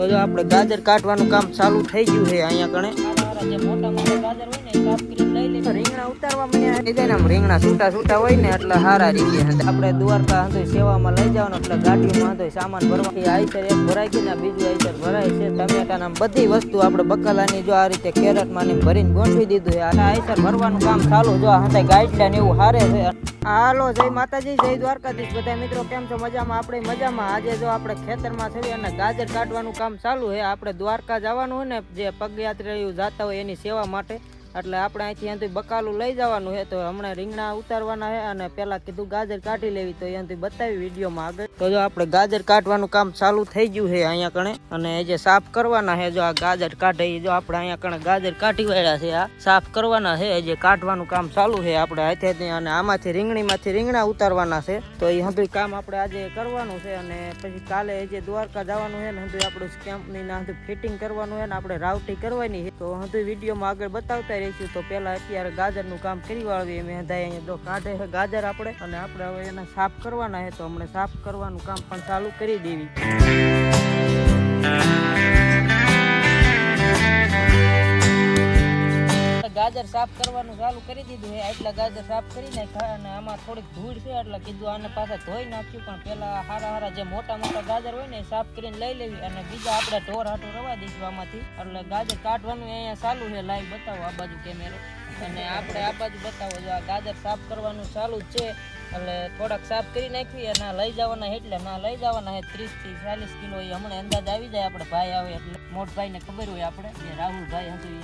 તો જો આપણે ગાજર કાઢવાનું કામ ચાલુ થઈ ગયું છે અહીંયા કણે. રીંગણા ઉતારવા મળ્યા થઈ જાય ને આમ રીંગણા છૂટા છૂટા હોય ને એટલે હારા રીતે આપણે દ્વારકા હંધોય સેવામાં લઈ જવાનું એટલે ગાડીમાં હંધોય સામાન ભરવા. આઈસર એક ભરાય ગઈ ને બીજું આઈસર ભરાય છે. ટમેટા ને બધી વસ્તુ આપણે બકાલાની જો આ રીતે કેરેટમાં ને ભરીને ગોઠવી દીધું છે. આ આઈસર ભરવાનું કામ ચાલુ જો હંધાય ગાઈડલાઈન એવું હારે છે. હાલો, જય માતાજી, જય દ્વારકાધીશ. બધા મિત્રો કેમ છો? મજામાં? આપણે મજામાં. આજે જો આપણે ખેતરમાં છે અને ગાજર કાઢવાનું કામ ચાલુ છે. આપણે દ્વારકા જવાનું હોય ને જે પગયાત્રીઓ જાતા હોય એની સેવા માટે. એટલે આપણે અહીંથી અહીંથી બકાલું લઈ જવાનું છે. તો હમણાં રીંગણા ઉતારવાના છે અને પેલા કીધું ગાજર કાઢી લેવી. તો અહીંથી બતાવી વિડીયોમાં આગળ. તો જો આપણે ગાજર કાઢવાનું કામ ચાલુ થઈ ગયું છે અહીંયા કણે. અને એ જે સાફ કરવાના છે, જો આ ગાજર કાઢે જો આપણે અહીંયા કણે ગાજર કાઢી વાળ્યા છે. આ સાફ કરવાના છે જે કાઢવાનું કામ ચાલુ છે આપણે અહીંથી અને આમાંથી રીંગણીમાંથી રીંગણા ઉતારવાના છે. તો એ હંધુય કામ આપણે આજે કરવાનું છે અને પછી કાલે જે દ્વારકા જવાનું છે ને હંધુય આપણું કેમ્પની ના ફિટિંગ કરવાનું છે ને આપણે રાવટી કરવાની છે. તો હંધુય વિડીયોમાં આગળ બતાવતા રહીશું તો પેલા અત્યારે ગાજરનું કામ કરી વાળવીએ મેં હંધાય અહીંયા જો કાઢે છે ગાજર આપણે. અને આપણે હવે એને સાફ કરવાના છે તો હમણાં સાફ કરવાનું કામ પણ ચાલુ કરી દેવી. ગાજર સાફ કરવાનું ચાલુ કરી દીધું છે આટલા ગાજર સાફ કરી નાખ્યા અને આમાં થોડીક ધૂળ છે, એટલે કીધું આને પાછા ધોઈ નાખ્યું, પણ પેલા હારા હારા જે મોટા મોટા ગાજર હોય ને એ સાફ કરીને લઈ લેવી અને બીજા આપણે ઢોર હાટું રવા દઈશું આમાંથી. એટલે ગાજર કાઢવાનું અહીંયા ચાલુ છે. લાઈવ બતાવો આ બાજુ કેમેરો. અને આપણે આ બાજુ બતાવો જો આ ગાજર સાફ કરવાનું ચાલુ છે. એટલે થોડાક સાફ કરી નાખવી અને લઈ જવાના એટલે ના, લઈ જવાના હે ત્રીસથી ચાલીસ કિલો. એ હમણાં અંદાજ આવી જાય. આપણે ભાઈ આવે એટલે. મોટભાઈને ખબર હોય આપણે. રાહુલભાઈ હતું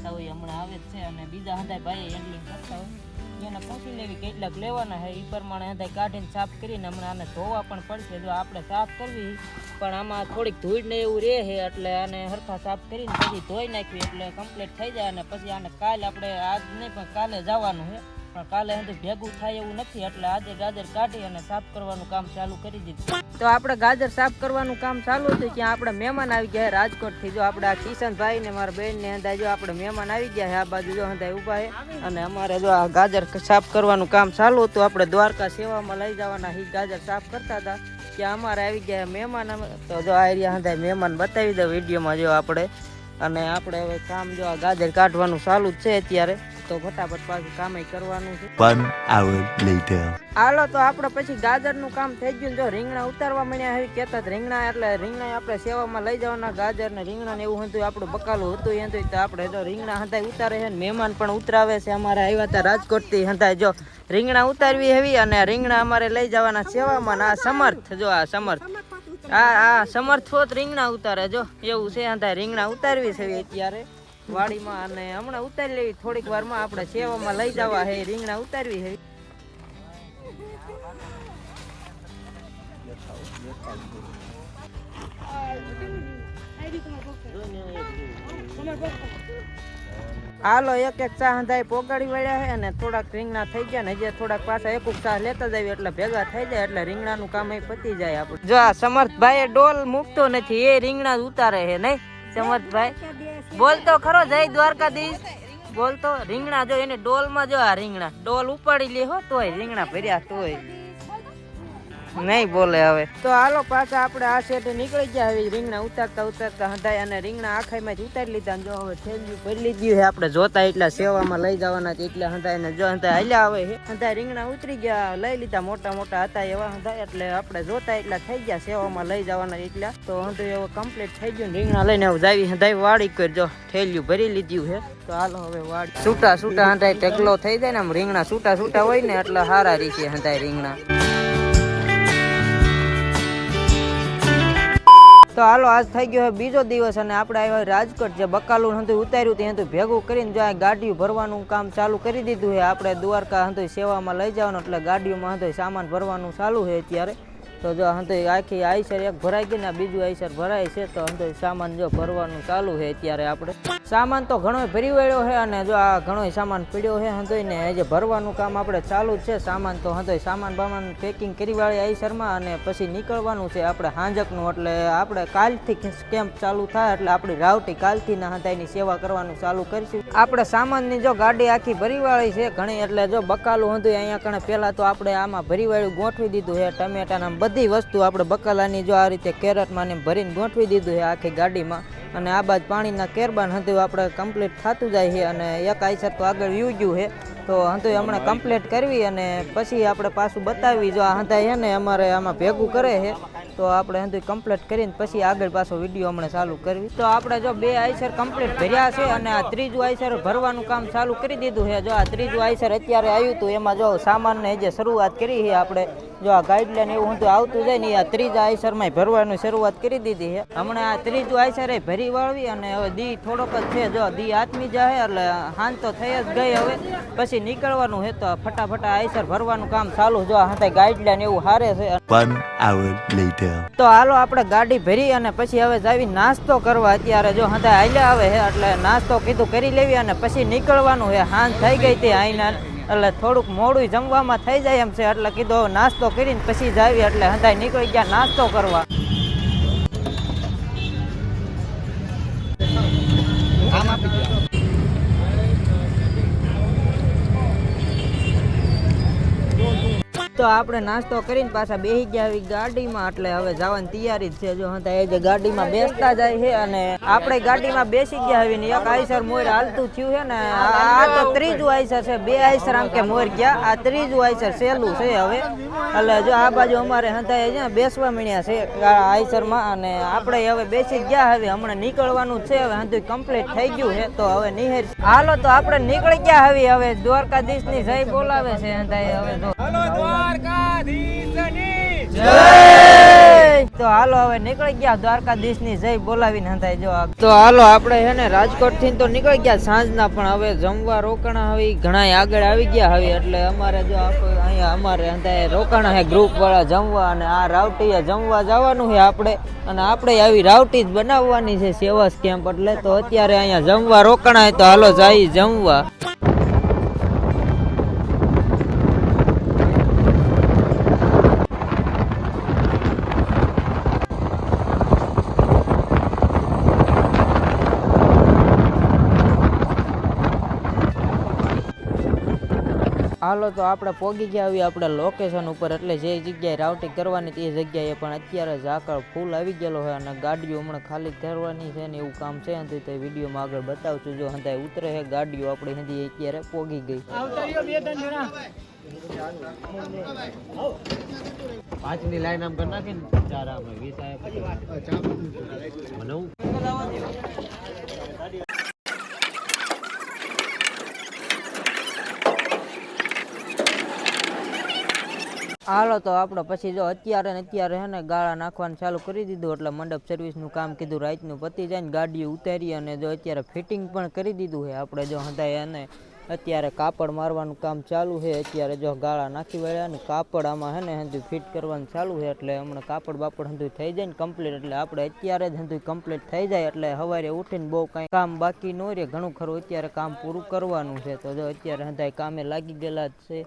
કરતા હોય, હમણાં આવે જ છે અને બીજા હંધાય ભાઈ હેન્ડલિંગ કરતા હોય. એને પૂછી લેવી કેટલાક લેવાના છે એ પ્રમાણે હંધાય કાઢીને સાફ કરીને હમણાં આને ધોવા પણ પડશે. જો આપણે સાફ કરવી, પણ આમાં થોડીક ધૂળ ને એવું રહે છે એટલે આને હરખા સાફ કરીને પછી ધોઈ નાખવી, એટલે કમ્પ્લીટ થઈ જાય અને પછી આને કાલે આપણે આજ નહીં, પણ કાલે જવાનું છે પણ કાલે હંધું ભેગું થાય એવું નથી. એટલે આજે ગાજર કાઢી અને સાફ કરવાનું કામ ચાલુ કરી દીધું. તો આપણે ગાજર સાફ કરવાનું કામ ચાલુ હતું ત્યાં આપણે મહેમાન આવી ગયા રાજકોટથી. જો આપણે આ કિશનભાઈ ને મારા બેન ને હંધાય જો આપણે મહેમાન આવી ગયા છે આ બાજુ જો હંધાય ઊભા છે અને અમારે જો આ ગાજર સાફ કરવાનું કામ ચાલુ હતું. આપણે દ્વારકા સેવામાં લઈ જવાના હી. ગાજર સાફ કરતા હતા. ત્યાં અમારે આવી ગયા મહેમાન તો જો આ એરિયા હંધાય મહેમાન બતાવી દો વિડીયોમાં જો આપણે. અને આપણે હવે કામ જો આ ગાજર કાઢવાનું ચાલુ જ છે અત્યારે. તો ફટાફટ પાછું કામ કરવાનું છે. વન આવર લેટર હાલો તો આપણે પછી ગાજરનું કામ થઈ ગયું જો રીંગણા ઉતારવા મળ્યા હવે કહેતા રીંગણા એટલે રીંગણા આપણે સેવામાં લઈ જવાના. ગાજર ને રીંગણા ને એવું હતું આપણું બકાલું હતું એમ તો આપણે જો રીંગણા હંધાય ઉતારે છે મહેમાન પણ ઉતરાવે છે. અમારે આવ્યા હતા રાજકોટથી હંધાય જો રીંગણા ઉતારવી હેવી અને રીંગણા અમારે લઈ જવાના સેવામાં આ સમર્થ જો આ સમર્થ. આ આ સમર્થ હોત રીંગણા ઉતારે જો. એવું છે હંધાય રીંગણા ઉતારવી છે અત્યારે. વાડીમાં અને હમણાં ઉતારી લેવી. થોડીક વારમાં આપણે સેવામાં લઈ જવા હે. રીંગણા ઉતારવી હે. હાલો, એક એક ચા હંધાય પોગાડી વળ્યા છે અને થોડાક રીંગણા થઈ ગયા ને હજી થોડાક પાછા એક ચા લેતા જાય એટલે ભેગા થઈ જાય એટલે રીંગણાનું કામ એ પતી જાય આપણે. જો આ સમર્થભાઈ ડોલ મૂકતો નથી, એ રીંગણા ઉતારે છે નહીં? સમર્થભાઈ? બોલતો ખરો, જય દ્વારકાધીશ. બોલતો રીંગણા જો, એને ડોલમાં જો આ રીંગણા. ડોલ ઉપાડી લે હો, તોય રીંગણા ભર્યા તોય. નહીં બોલે હવે. તો હાલો પાછા આપણે આ સેટે નીકળી ગયા હવે. રીંગણા ઉતારતા ઉતારતા હંધાય અને રીંગણા આખાઈમાં જ ઉતારી લીધા જો હવે થેલીયું ભરી લીધી છે. આપણે જોતા એટલા સેવામાં લઈ જવાના છે એટલે હંધાય ને જો હંધાય હલ્યા આવે હંધાય રીંગણા ઉતરી ગયા, લઈ લીધા મોટા મોટા હતા એવા હંધાય એટલે આપણે જોતા એટલા થઈ ગયા સેવામાં લઈ જવાના એટલા. તો હંધાય એવો કમ્પ્લીટ થઈ ગયું રીંગણા લઈને હવે જાવી હંધાય વાળી કરજો થેલ્યું ભરી લીધ્યું છે. તો હાલો હવે વાળી છૂટા છૂટા હંધાય ટેકલો થઈ જાય ને આમ રીંગણા છૂટા છૂટા હોય ને એટલે સારા રીતે હંધાય રીંગણા. તો હાલો, આજ થઈ ગયો હોય બીજો દિવસ અને આપણે આવ્યા રાજકોટ, જે બકાલું હતું ઉતાર્યું ત્યાં હતું ભેગું કરીને જો આ ગાડીઓ ભરવાનું કામ ચાલુ કરી દીધું છે. આપણે દ્વારકા હતું સેવામાં લઈ જવાનું, એટલે ગાડીઓમાં હતું સામાન ભરવાનું ચાલુ છે અત્યારે. તો જો હતું આખી આઈસર એક ભરાઈ ગઈ ને બીજું આઈસર ભરાય છે, તો હતું સામાન જો ભરવાનું ચાલુ છે અત્યારે આપણે. સામાન તો ઘણો ભરી વળ્યો છે અને જો આ ઘણો સામાન પીડ્યો છે હંતોય ને જે ભરવાનું કામ આપણે ચાલુ જ છે. સામાન તો હંતોય સામાન બામાન પેકિંગ કરી વાળી આઈસરમાં અને પછી નીકળવાનું છે આપણે હાંજકનું, એટલે આપણે કાલથી કેમ્પ ચાલુ થાય, એટલે આપણી રાવટી કાલથી ના હંતાઈની સેવા કરવાનું ચાલુ કરીશું. આપણે સામાનની જો ગાડી આખી ભરી વાળી છે ઘણી, એટલે જો બકાલું હતું અહીંયા કણે પહેલાં તો આપણે આમાં ભરી વાળ્યું ગોઠવી દીધું છે, ટમેટાના બધી વસ્તુ આપણે બકાલાની જો આ રીતે કેરેટમાં ને ભરીને ગોઠવી દીધું છે આખી ગાડીમાં, અને આ બાજુ પાણીના કેરબાન હતું આપણે કમ્પ્લીટ થતું જાય છે અને એક આઈસર તો આગળ વ્યૂ ગયું છે. તો હતું હમણાં કમ્પ્લીટ કરવી અને પછી આપણે પાછું બતાવી જો આ હંધાય છે ને અમારે આમાં ભેગું કરે છે, તો આપણે હંધું કમ્પ્લીટ કરીને પછી આગળ પાછો વીડિયો હમણાં ચાલુ કરવી. તો આપણે જો બે આઈસર કમ્પ્લીટ ભર્યા છે અને આ ત્રીજું આઈસર ભરવાનું કામ ચાલુ કરી દીધું છે. જો આ ત્રીજું આઈસર અત્યારે આવ્યું હતું, એમાં જો સામાનને જે શરૂઆત કરી છે આપણે જો આ ગાઈડલાઈન એવું હતું આવતું જાય ને આ ત્રીજા આઈસરમાં ભરવાનું શરૂઆત કરી દીધી છે. હમણાં આ ત્રીજું આયસર ભરી વાળવી અને હવે દી થોડોક જ છે. જો દી આત્મી જાય એટલે હાન તો થઈ જ ગઈ હવે. પછી નીકળવાનું છે તો ફટાફટ આઈસર ભરવાનું કામ ચાલુ જો આ ગાઈડલાઈન એવું હારે છે. તો હાલો આપણે ગાડી ભરી અને પછી હવે જાવી નાસ્તો કરવા અત્યારે. જો હા હાલ્યા આવે છે એટલે નાસ્તો કીધું કરી લેવી અને પછી નીકળવાનું છે. હાન થઈ ગઈ તે આઈના એટલે થોડુંક મોડું જમવામાં થઈ જાય એમ છે. એટલે કીધો નાસ્તો કરીને પછી જાવી એટલે હતા નીકળી ગયા નાસ્તો કરવા. તો આપણે નાસ્તો કરીને પાછા બેસી ગયા આવી ગાડીમાં, એટલે હવે જવાની તૈયારી જ છે. જો હતા એ જે ગાડીમાં બેસતા જાય છે અને આપણે ગાડીમાં બેસી ગયા આવી ને એક આઈસર મોર હાલતું થયું છે ને, આ તો ત્રીજું આઈસર છે. બે આઈસર આમ કે મોર ગયા, આ ત્રીજું આઈસર સહેલું છે હવે. એટલે જો આ બાજુ અમારે હતા એ જ્યાં બેસવા મળ્યા છે આઈસરમાં અને આપણે હવે બેસી ગયા હવે, હમણાં નીકળવાનું છે હવે હંધું કમ્પ્લીટ થઈ ગયું છે. તો હવે નિહેર હાલો, તો આપણે નીકળી ગયા હવે હવે દ્વારકાધીશની જય બોલાવે છે હંધા એ તો હાલો, હવે નીકળી ગયા દ્વારકાધીશની જય બોલાવીને હંધાય જો. તો હાલો, આપણે હે ને રાજકોટથી તો નીકળી ગયા સાંજના, પણ હવે જમવા રોકાણા હવે ઘણા આગળ આવી ગયા હવે, એટલે અમારે જો અહીંયા અમારે હંધાય રોકાણા હે ગ્રુપ વાળા જમવા, અને આ રાવટી જમવા જવાનું છે આપણે, અને આપણે આવી રાવટી જ બનાવવાની છે સેવા કેમ્પ એટલે તો અત્યારે અહીંયા જમવા રોકાણા હે, તો હાલો, જાય જમવા. હાલો તો આપણે પોગી ગયા આવી આપણે લોકેશન ઉપર એટલે જે જગ્યાએ રાઉટિંગ કરવાની તે જગ્યાએ પણ અત્યારે ઝાકળ ફૂલ આવી ગયેલો હોય અને ગાડીઓ હમણાં ખાલી કરવાની છે ને એવું કામ છે અને તે વિડીયોમાં આગળ બતાવશું. જો હંધાય ઉતરે છે ગાડીઓ આપણી હજી અત્યારે પોગી ગઈ. પાંચની લાઈન આમ કરી નાખી ને ચાર આમ વીસ આયા પછી. મને હાલો તો આપણો પછી જો અત્યારે ને અત્યારે હે ને ગાળા નાખવાનું ચાલુ કરી દીધું, એટલે મંડપ સર્વિસનું કામ કીધું, રાતનું પતી જાય ને ગાડીઓ ઉતારી અને જો અત્યારે ફિટિંગ પણ કરી દીધું છે આપણે જો હંધાય અને અત્યારે કાપડ મારવાનું કામ ચાલુ છે અત્યારે જો ગાળા નાખી વળ્યા ને કાપડ આમાં હે ને હંધું ફિટ કરવાનું ચાલુ છે એટલે હમણાં કાપડ બાપડ હંધું થઈ જાય ને કમ્પ્લીટ એટલે આપણે અત્યારે જ હંધું કમ્પ્લીટ થઈ જાય, એટલે સવારે ઉઠીને બહુ કાંઈ કામ બાકી ન રહે, ઘણું ખરું અત્યારે કામ પૂરું કરવાનું છે, તો જો અત્યારે હંધાય કામે લાગી ગયેલા જ છે.